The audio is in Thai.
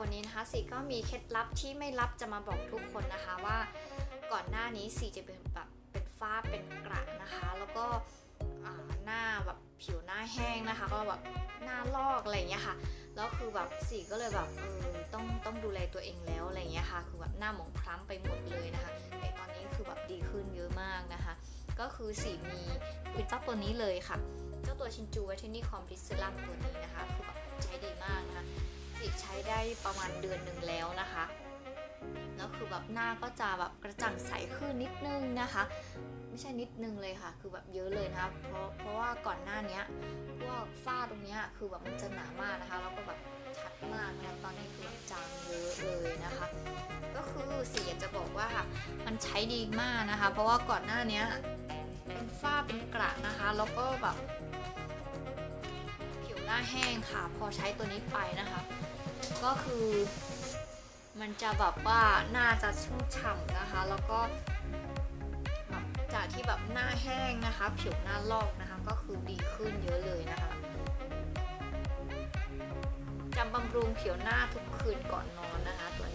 วันนี้นะคะสีก็มีเคล็ดลับที่ไม่ลับจะมาบอกทุกคนนะคะว่าก่อนหน้านี้สีจะเป็นแบบเป็นฝ้าเป็นกระนะคะ แล้วก็หน้าแบบผิวหน้าแห้งนะคะ ก็แบบหน้าลอกอะไรอย่างเงี้ยค่ะแล้วคือแบบสีก็เลยแบบเออต้องต้องดูแลตัวเองแล้วอะไรอย่างเงี้ยค่ะ คือแบบหน้าหมองคล้ำไปหมดเลยนะคะแต่ตอนนี้คือแบบดีขึ้นเยอะมากนะคะ ก็คือสีมีคือเจ้าตัวนี้เลยค่ะ เจ้าตัวชินจูเวทนี่คอมพิสซิลัมตัวนี้นะคะคือแบบใช้ดีมากนะคะ ได้ประมาณเดือนหนึ่งแล้วนะคะแล้วคือแบบหน้าก็จะแบบกระจ่างใสขึ้นนิดนึงนะคะ ไม่ใช่นิดนึงเลยค่ะ คือแบบเยอะเลยนะคะเพราะเพราะว่าก่อนหน้านี้พวกฝ้าตรงนี้คือแบบมันจะหนามากนะคะแล้วก็แบบชัดมากนะตอนนี้คือแบบจางเยอะเลยนะคะ ก็คือสีอยจะบอกว่ามันใช้ดีมากนะคะ เพราะว่าก่อนหน้านี้เป็นฝ้าเป็นกระนะคะ แล้วก็แบบผิวหน้าแห้งค่ะ พอใช้ตัวนี้ไปนะคะ ก็คือ มันจะแบบว่าหน้าจะชุ่มฉ่ำนะคะ แล้วก็แบบจากที่แบบหน้าแห้งนะคะ ผิวหน้าลอกนะคะ ก็คือดีขึ้นเยอะเลยนะคะจำบำรุงผิวหน้าทุกคืนก่อนนอนนะคะตัว